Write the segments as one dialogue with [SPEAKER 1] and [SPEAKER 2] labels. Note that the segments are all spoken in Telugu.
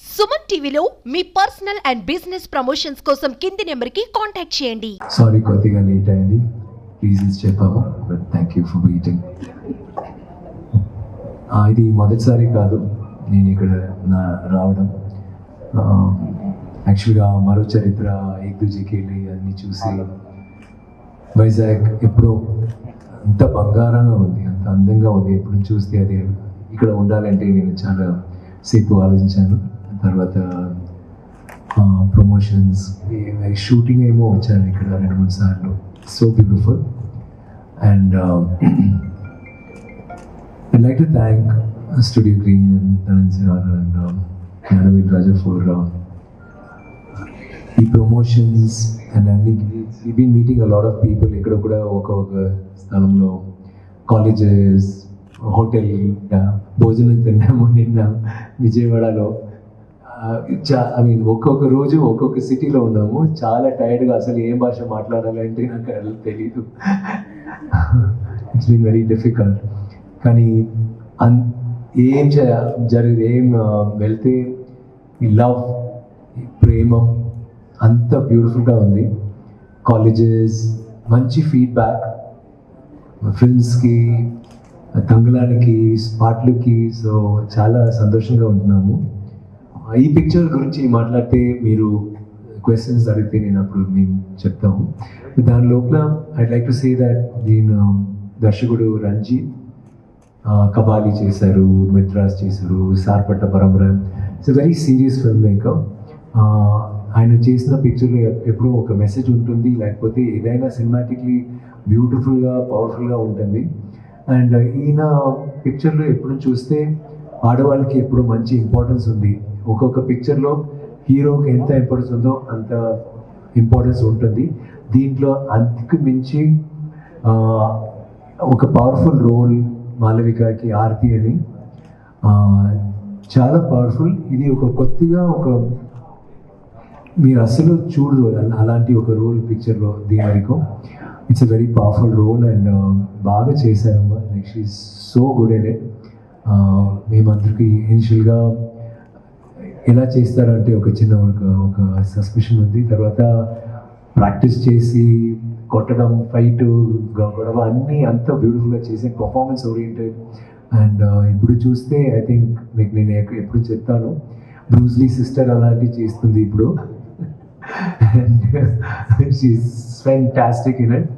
[SPEAKER 1] సుమన్ టీవీలో మీ పర్సనల్ అండ్ బిజినెస్ ప్రమోషన్స్ కోసం కింది నెంబర్కి కాంటాక్ట్ చేయండి.
[SPEAKER 2] సారీ కొద్దిగా లేట్ అయింది. రీజన్స్ చెప్పాము but thank you for waiting ఇది మొదటిసారి కాదు. నేను ఇక్కడ నా రావడం. యాక్చువల్గా మరో చరిత్ర ఏక్ వెళ్ళి అన్నీ చూసి వైజాగ్ ఎప్పుడో అంత బంగారంగా ఉంది అంత అందంగా ఉంది. ఎప్పుడు చూస్తే అది ఇక్కడ ఉండాలంటే నేను చాలా సేపు ఆలోచించాను. తర్వాత ప్రమోషన్స్ షూటింగ్ ఏమో వచ్చాను ఇక్కడ రెండు మూడు సార్లు. So beautiful and I like to thank studio green and Dhananj sir and Gnanavel Raja for ఈ ప్రమోషన్స్ అండ్ అన్ని ఈ been meeting a lot of people ఇక్కడ కూడా ఒక ఒక స్థలంలో కాలేజెస్ హోటల్ uh, భోజనం తిన్నాము నిన్న విజయవాడలో. ఐ మీన్ ఒక్కొక్క రోజు ఒక్కొక్క సిటీలో ఉన్నాము. చాలా టైర్డ్గా అసలు ఏం భాష మాట్లాడాలంటే నాకు అసలు తెలీదు. ఇట్స్ బీన్ వెరీ డిఫికల్ట్ కానీ అన్ ఏం జరిగి ఏం వెళ్తే ఈ లవ్ ప్రేమ అంత బ్యూటిఫుల్గా ఉంది. కాలేజెస్ మంచి ఫీడ్బ్యాక్ ఫ్రెండ్స్కి తంగలానికి పాటలకి సో చాలా సంతోషంగా ఉంటున్నాము. ఈ పిక్చర్ గురించి మాట్లాడితే మీరు uh, క్వశ్చన్స్ అడిగితే నేను అప్పుడు మేము చెప్తాము. దాని లోపల I like to say that నేను దర్శకుడు రంజిత్ కబాలి చేశారు మిత్రాస్ చేశారు Sarpatta Parampara. It's very serious film maker ఆయన చేసిన పిక్చర్లో ఎప్పుడూ ఒక మెసేజ్ ఉంటుంది లేకపోతే ఏదైనా సినిమాటిక్లీ బ్యూటిఫుల్గా పవర్ఫుల్గా ఉంటుంది. అండ్ ఈయన పిక్చర్లో ఎప్పుడు చూస్తే ఆడవాళ్ళకి ఎప్పుడు మంచి ఇంపార్టెన్స్ ఉంది. ఒక్కొక్క పిక్చర్లో హీరోకి ఎంత ఇంపార్టెన్స్ ఉందో అంత ఇంపార్టెన్స్ ఉంటుంది. దీంట్లో అంతకు మించి ఒక పవర్ఫుల్ రోల్ మాలవికకి ఆర్తి అని చాలా పవర్ఫుల్ ఇది ఒక కొత్తగా ఒక మీరు అసలు చూడరు అలాంటి ఒక రోల్ పిక్చర్లో దీని వరకు. It's a very powerful role and బాగా చేశారమ్మా. Like she so good at it మేమందరికి ఇనిషియల్గా ఎలా చేస్తారంటే ఒక చిన్న ఒక ఒక సస్పెషన్ ఉంది. తర్వాత ప్రాక్టీస్ చేసి కొట్టడం ఫైట్ గొడవ అన్నీ అంత బ్యూటిఫుల్గా చేసి పర్ఫార్మెన్స్ ఓరియంటెడ్ అండ్ ఇప్పుడు చూస్తే ఐ థింక్ మీకు నేను ఎప్పుడు చెప్తాను బ్రూస్లీ సిస్టర్ అలాంటివి చేస్తుంది ఇప్పుడు. ఫ్యాంటాస్టిక్ ఇన్ ఇట్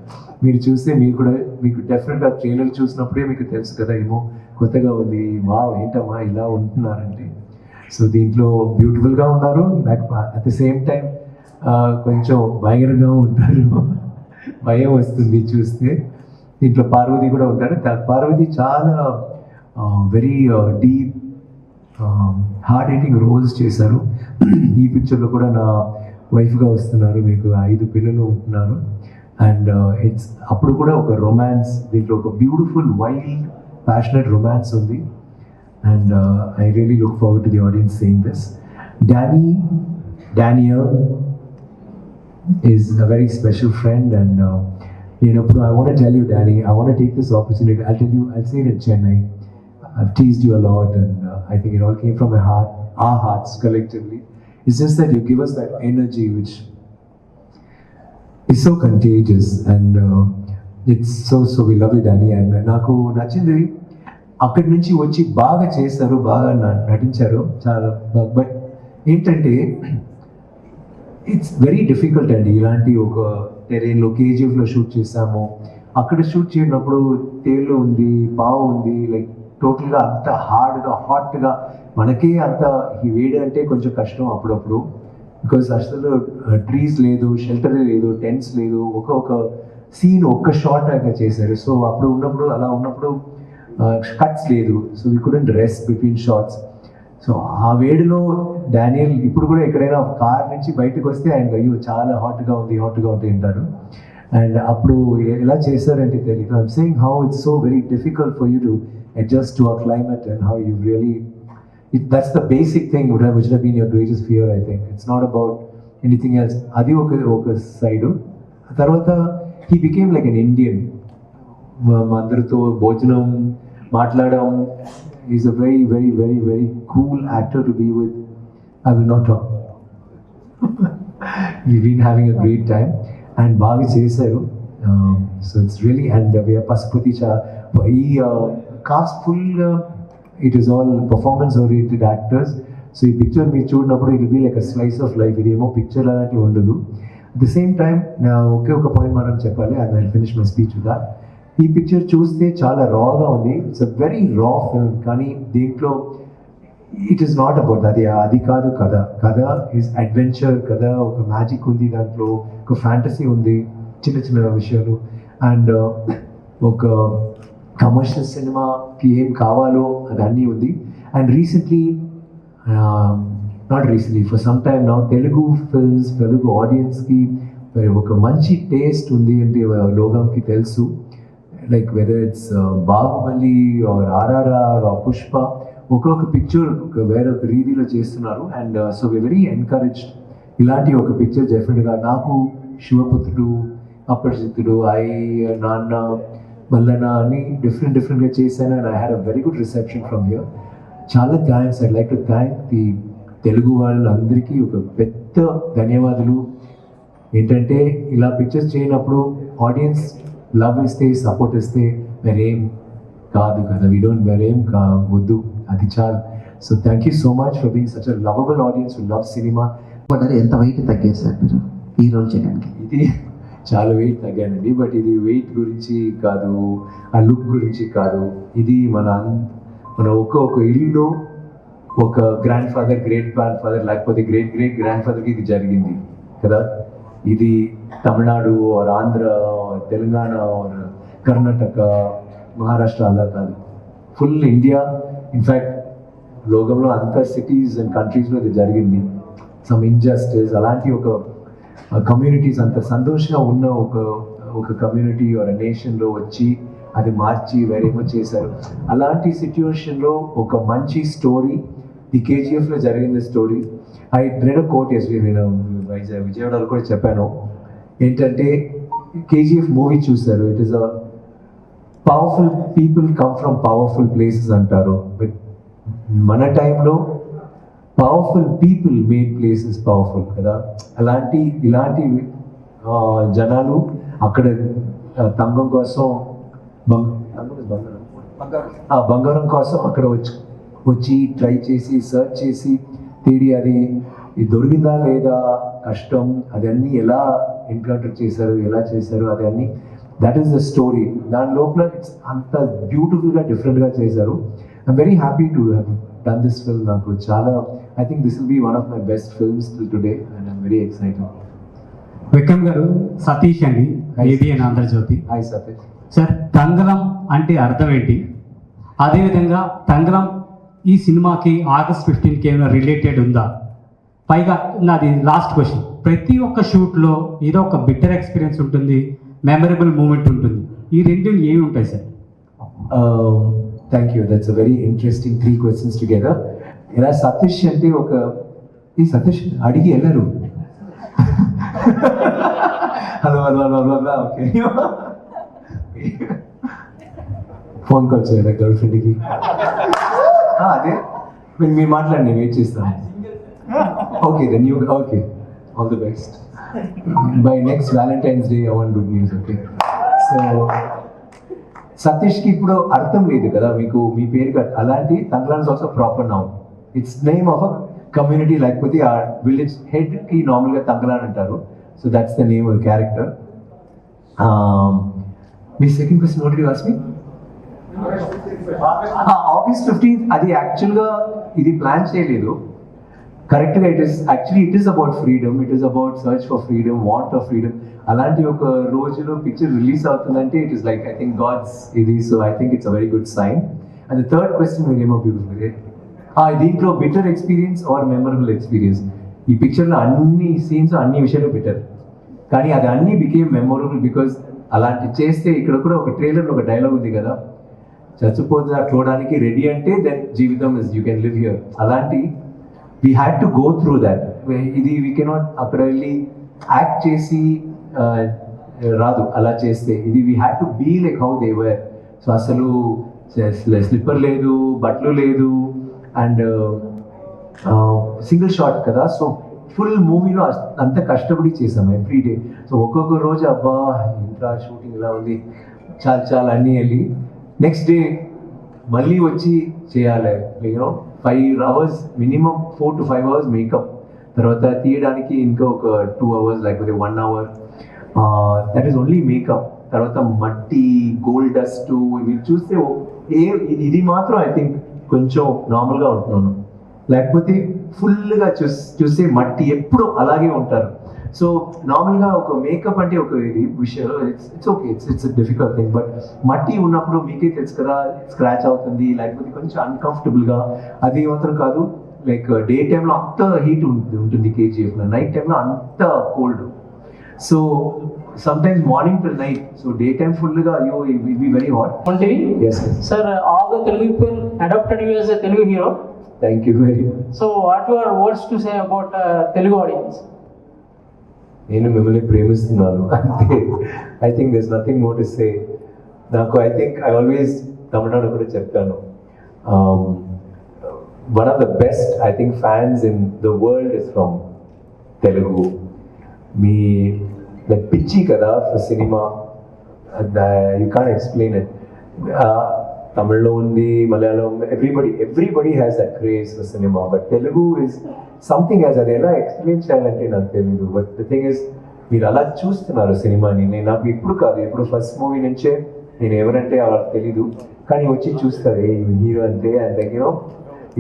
[SPEAKER 2] మీరు చూస్తే మీరు కూడా మీకు డెఫినెట్గా ట్రైలర్ చూసినప్పుడే మీకు తెలుసు కదా ఏమో. కొత్తగా ఉంది. వావ్ ఏంటమ్మా ఇలా ఉంటున్నారంటే. సో దీంట్లో బ్యూటిఫుల్గా ఉన్నారు. నాకు అట్ ద సేమ్ టైం కొంచెం భయంకరంగా ఉంటారు భయం వస్తుంది చూస్తే. దీంట్లో పార్వతి కూడా ఉంటారు పార్వతి చాలా very deep hard hitting roles చేశారు. ఈ పిక్చర్లో కూడా నా వైఫ్గా వస్తున్నారు. మీకు ఐదు పిల్లలు ఉంటున్నారు. అండ్ ఇట్స్ అప్పుడు కూడా ఒక రొమాన్స్ దీంట్లో ఒక beautiful wild passionate romance only. And uh, I really look forward to the audience seeing this. Danny, Daniel is a very special friend and uh, you know, I want to tell you, Danny, I want to take this opportunity. I'll tell you, I'll say it in Chennai. I've teased you a lot, and uh, I think it all came from my heart, our hearts collectively. It's just that you give us that energy which is so contagious, and uh, it's so so we love you Danny and నాకు నచ్చింది. అక్కడి నుంచి వచ్చి బాగా చేస్తారు బాగా న- నటించారు చాలా బట్ ఏంటంటే ఇట్స్ వెరీ డిఫికల్ట్ అండి. ఇలాంటి ఒక టెరైన్లో కేజీఎఫ్లో షూట్ చేసాము అక్కడ షూట్ చేయనప్పుడు తేలు ఉంది పావు ఉంది లైక్ టోటల్గా అంత హార్డ్గా హాట్గా మనకే అంత ఈ వేడి అంటే కొంచెం కష్టం అప్పుడప్పుడు. బికాస్ అసలు uh, ట్రీస్ లేదు షెల్టర్ లేదు టెంట్స్ లేదు ఒక ఒక సీన్ ఒక్క షార్ట్ లాగా చేశారు. సో అప్పుడు ఉన్నప్పుడు అలా ఉన్నప్పుడు కట్స్ లేదు. So we couldn't rest between shots so ఆ వేడిలో డానియల్ ఇప్పుడు కూడా ఎక్కడైనా కార్ నుంచి బయటకు వస్తే ఆయన అయ్యో చాలా హాట్గా ఉంది హాట్గా ఉంది అంటారు అండ్ అప్పుడు ఎలా చేశారంటే తెలియదు I'm saying how it's so very difficult for you to adjust to our climate and how you really it that's the basic thing would which been your greatest fear I think it's not about anything else అది ఒక ఒక సైడు తర్వాత he became like an Indian అందరితో భోజనం మాట్లాడడం. Is a very very very very cool actor to be with I will not talk we been having a great time and బాగా చేశారు so it's really and Pashupati చా ఈ cast full it is all performance oriented actors so ఈ పిక్చర్ మీరు చూడినప్పుడు it be like a slice of life ఇదేమో పిక్చర్ అలాంటివి ఉండదు. ది సేమ్ టైం ఒకే ఒక పాయింట్ మనం చెప్పాలి and I finish my speech దా ఈ పిక్చర్ చూస్తే చాలా రాగా ఉంది. It's a very raw film కానీ దీంట్లో ఇట్ ఈస్ నాట్ అబౌట్ అది అది కాదు కథ. కథ ఈజ్ అడ్వెంచర్ కథ ఒక మ్యాజిక్ ఉంది దాంట్లో ఒక ఫ్యాంటసీ ఉంది చిన్న చిన్న విషయాలు. అండ్ uh, ఒక కమర్షియల్ సినిమాకి ఏం కావాలో అది అన్నీ ఉంది and recently not recently for some time నా తెలుగు ఫిల్మ్స్ తెలుగు ఆడియన్స్కి ఒక మంచి టేస్ట్ ఉంది అంటే లోకంకి తెలుసు. Like whether it's Baahubali or RRR or Pushpa ఒక్కొక్క పిక్చర్ వేరొక రీతిలో చేస్తున్నారు. And so we very encouraged ఇలాంటి ఒక పిక్చర్ డెఫినెట్గా నాకు శివపుత్రుడు అపరిచితుడు ఐ నాన్న మల్లన్న అని డిఫరెంట్ డిఫరెంట్గా చేశాను. And I had a very good reception from here చాలా thanks I like to thank the Telugu వాళ్ళందరికీ ఒక పెద్ద ధన్యవాదాలు. ఏంటంటే ఇలా పిక్చర్స్ చేయనప్పుడు ఆడియన్స్ లవ్ ఇస్తే సపోర్ట్ ఇస్తే మరేం కాదు కదా. వీ డోంట్ మరేం కా వద్దు. అది చాలు. So thank you so much for being such a lovable audience love cinema
[SPEAKER 3] పడ్డారు ఎంత వెయిట్ తగ్గారు సార్ మీరు ఈ రోల్ చేయడానికి?
[SPEAKER 2] ఇది చాలా వెయిట్ తగ్గానండి. బట్ ఇది వెయిట్ గురించి కాదు ఆ లుక్ గురించి కాదు. ఇది మన మన ఒక్క ఒక ఇల్లు ఒక grand father great grand father లేకపోతే గ్రేట్ గ్రేట్ గ్రాండ్ ఫాదర్కి ఇది జరిగింది కదా? ఇది తమిళనాడు ఆర్ ఆంధ్ర తెలంగాణ ఆర్ కర్ణాటక మహారాష్ట్ర అలా కాదు. ఫుల్ ఇండియా ఇన్ఫ్యాక్ట్ లోకంలో అంత సిటీస్ అండ్ కంట్రీస్లో ఇది జరిగింది. సమ్ ఇంజస్టిస్ అలాంటి ఒక కమ్యూనిటీస్ అంత సంతోషంగా ఉన్న ఒక ఒక కమ్యూనిటీ ఆర్ నేషన్లో వచ్చి అది మార్చి వేరేమో చేశారు. అలాంటి సిచ్యువేషన్లో ఒక మంచి స్టోరీ ఈ కేజీఎఫ్లో జరిగింది story I read quote yes నేను వైజాగ్ విజయవాడలో కూడా చెప్పాను. ఏంటంటే కేజీఎఫ్ మూవీ చూశారు. It is a powerful people come from powerful places అంటారు. బట్ మన టైంలో powerful people made places powerful కదా. అలాంటి ఇలాంటి జనాలు అక్కడ తంగం కోసం బంగారం బంగారం కోసం అక్కడ వచ్చి వచ్చి ట్రై చేసి సర్చ్ చేసి తేడి అది దొరికిందా లేదా కష్టం అది అన్ని ఎలా ఎన్కౌంటర్ చేశారు ఎలా చేశారు అది అన్ని దట్ ఈస్ ద స్టోరీ దాని లోపల it's అంత బ్యూటిఫుల్గా డిఫరెంట్గా చేశారు. I'm very happy to have done this film నాకు. చాలా I think this will be one of my best films till today and I'm very excited
[SPEAKER 4] Vikram garu Satish అండి ABN Andhra Jyothi.
[SPEAKER 2] Hi Satish
[SPEAKER 4] sir Thangalaan అంటే అర్థం ఏంటి? అదేవిధంగా తంగలం ఈ సినిమాకి ఆగస్ట్ ఫిఫ్టీన్కి ఏమైనా రిలేటెడ్ ఉందా? పైగా నాది లాస్ట్ క్వశ్చన్ ప్రతి ఒక్క షూట్లో ఏదో ఒక బిట్టర్ ఎక్స్పీరియన్స్ ఉంటుంది మెమరబుల్ మూమెంట్ ఉంటుంది. ఈ రెండు ఏమి ఉంటాయి sir?
[SPEAKER 2] Thank you that's a very interesting three questions together ఇలా సతీష్ అంటే ఒక ఈ సతీష్ అడిగి వెళ్ళరు. Hello hello hello hello hello okay. Phone call చేయరా గర్ల్ ఫ్రెండ్కి అదే. మీరు మీరు మాట్లాడండి నేను వెయిట్ చేస్తాను. Okay the new okay all the best bye next valentine's day one good news okay so సతీష్కి ఇప్పుడు అర్థం లేదు కదా మీకు మీ పేరు అలాంటి Thangalaans also proper noun it's name of a community లేకపోతే ఆ విలేజ్ హెడ్కి నార్మల్గా తంగ్లాన్ అంటారు. So that's the name character me second question note you as me August fifteenth అది యాక్చువల్గా ఇది ప్లాన్ చేయలేదు. కరెక్ట్గా it is actually it is about freedom it is about search for freedom want of freedom అలాంటి ఒక రోజులో పిక్చర్ రిలీజ్ అవుతుందంటే it is like I think gods ఇది so I think it's a very good sign and third question మీరు ఏమో దీంట్లో better experience or memorable experience ఈ పిక్చర్లో అన్ని సీన్స్ అన్ని విషయాలు బెటర్ కానీ అది అన్ని బికేమ్ మెమొరబుల్ బికాస్ అలాంటి చేస్తే ఇక్కడ కూడా ఒక ట్రైలర్లో ఒక డైలాగ్ ఉంది కదా. చచ్చిపోతే చూడడానికి రెడీ అంటే దెన్ జీవితం is you can live here అలాంటి we had to go through that ఇది వీ కెనాట్ అక్కడ వెళ్ళి యాక్ట్ చేసి రాదు. అలా చేస్తే ఇది we had to be like how they were so అసలు స్లిప్పర్ లేదు బట్టలు లేదు అండ్ సింగిల్ షాట్ కదా. సో ఫుల్ మూవీలో అంత కష్టపడి చేసాం ఎవ్రీ డే సో ఒక్కొక్క రోజు అబ్బా ఇంత షూటింగ్ ఇలా ఉంది. చాలా చాలా అన్నీ వెళ్ళి నెక్స్ట్ డే మళ్ళీ వచ్చి చేయాలి. You know five hours minimum four to five hours makeup తర్వాత తీయడానికి ఇంకా ఒక టూ అవర్స్ లేకపోతే one hour that is only makeup తర్వాత మట్టి గోల్డ్ డస్ట్ ఇవి చూస్తే ఏ ఇది- ఇది మాత్రం ఐ థింక్ కొంచెం నార్మల్గా ఉంటున్నాను. లేకపోతే ఫుల్గా చూస్ చూస్తే మట్టి ఎప్పుడు అలాగే ఉంటారు. సో నార్మల్గా ఒక మేకప్ అంటే ఒక ఇది విషయం it's it's okay it's it's difficult thing but మట్టి ఉన్నప్పుడు మీకే తెలుసు కదా స్క్రాచ్ అవుతుంది లేకపోతే కొంచెం అన్కంఫర్టబుల్గా అది మాత్రం కాదు. లైక్ డే టైంలో అంత హీట్ ఉంటుంది ఉంటుంది కేజీఎఫ్లో నైట్ టైంలో అంత cold so some times morning to night so day time ఫుల్గా అయ్యో will be very hot
[SPEAKER 5] all the Telugu people adopted you as a Telugu hero.
[SPEAKER 2] Thank you very much
[SPEAKER 5] what your words to say about uh, Telugu audience?
[SPEAKER 2] నేను మిమ్మల్ని ప్రేమిస్తున్నాను. అంతే I think this nothing more to say నాకు I think I always Tamil Nadu కూడా చెప్తాను one of the best I think fans in the world is from Telugu మీ పిచ్చి కదా cinema you can explain it తమిళ్ళో ఉంది Malayalam everybody everybody has a craze for cinema but Telugu is something has అది ఎలా ఎక్స్ప్లెయిన్ చేయాలంటే నాకు తెలియదు బట్ ద థింగ్ ఇస్ మీరు అలా చూస్తున్నారు సినిమాని. నేను నాకు ఇప్పుడు కాదు ఇప్పుడు ఫస్ట్ మూవీ నుంచే నేను ఎవరంటే వాళ్ళకి తెలీదు. కానీ వచ్చి చూస్తారు ఏ హీరో అంటే. అండ్ దగ్గర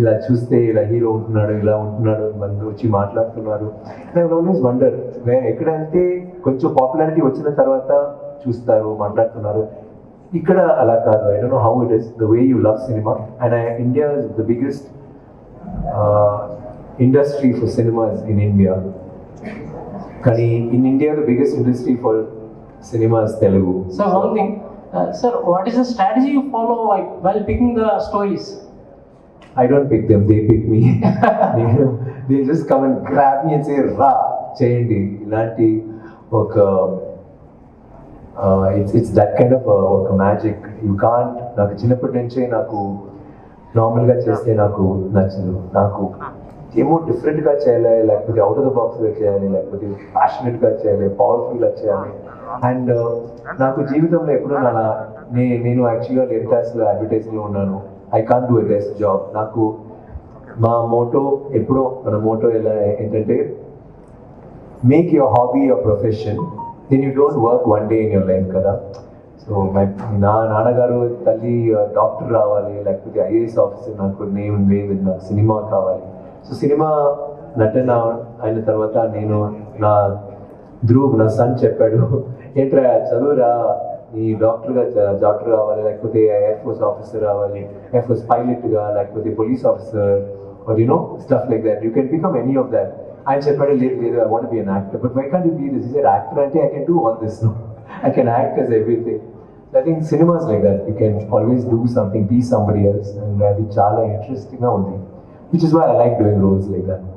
[SPEAKER 2] ఇలా చూస్తే ఇలా హీరో ఉంటున్నాడు ఇలా ఉంటున్నాడు మంది వచ్చి మాట్లాడుతున్నారు. ఆల్వేస్ వండర్ ఎక్కడంటే కొంచెం పాపులారిటీ వచ్చిన తర్వాత చూస్తారు మాట్లాడుతున్నారు. ఇక్కడ అలా కాదు I don't know how it is the way you love cinema and India is the biggest industry for cinemas in India కానీ in India the biggest industry for cinemas Telugu
[SPEAKER 5] So, one thing, uh, sir, what is the strategy you follow like, while picking the stories?
[SPEAKER 2] I don't pick them, they pick me. నేను they just come and grab me and say రా చేయండి ఇలాంటి ఒక it's it's that kind of ఒక మ్యాజిక్ యూ కాంట్ నాకు చిన్నప్పటి నుంచే నాకు నార్మల్గా చేస్తే నాకు నచ్చదు. నాకు ఏమో డిఫరెంట్గా చేయాలి లేకపోతే అవుట్ ఆఫ్ ద బాక్స్గా చేయాలి లేకపోతే ప్యాషనెట్గా చేయాలి పవర్ఫుల్గా చేయాలి. అండ్ నాకు జీవితంలో ఎప్పుడూ నా నే నేను యాక్చువల్గా లెరిటాస్లో అడ్వర్టైజింగ్లో ఉన్నాను. I can't do a best job నాకు మా మోటో ఎప్పుడో మన మోటో ఎలా ఏంటంటే make your hobby your profession then you don't work one day in your life కదా? సో మై నా నాన్నగారు తల్లి డాక్టర్ రావాలి లేకపోతే ఐఏఎస్ ఆఫీసర్ నాకు నేమ్ లేదు నాకు సినిమా కావాలి. సో సినిమా నటన అయిన తర్వాత నేను నా ధ్రువ్ నా సన్ చెప్పాడు ఏంట్రా చదువురా ఈ డాక్టర్గా డాక్టర్ కావాలి లేకపోతే ఎయిర్ ఫోర్స్ ఆఫీసర్ రావాలి ఎయిర్ ఫోర్స్ పైలట్గా లేకపోతే police officer or you know stuff like that. You can become any of that I am but a little later, I want to be an actor. But why can't you be this? He said, actor, auntie, I can do all this now. I can act as everything. I think cinema is like that. You can always do something, be somebody else. And uh, the chala interesting, which is why I like doing roles like that.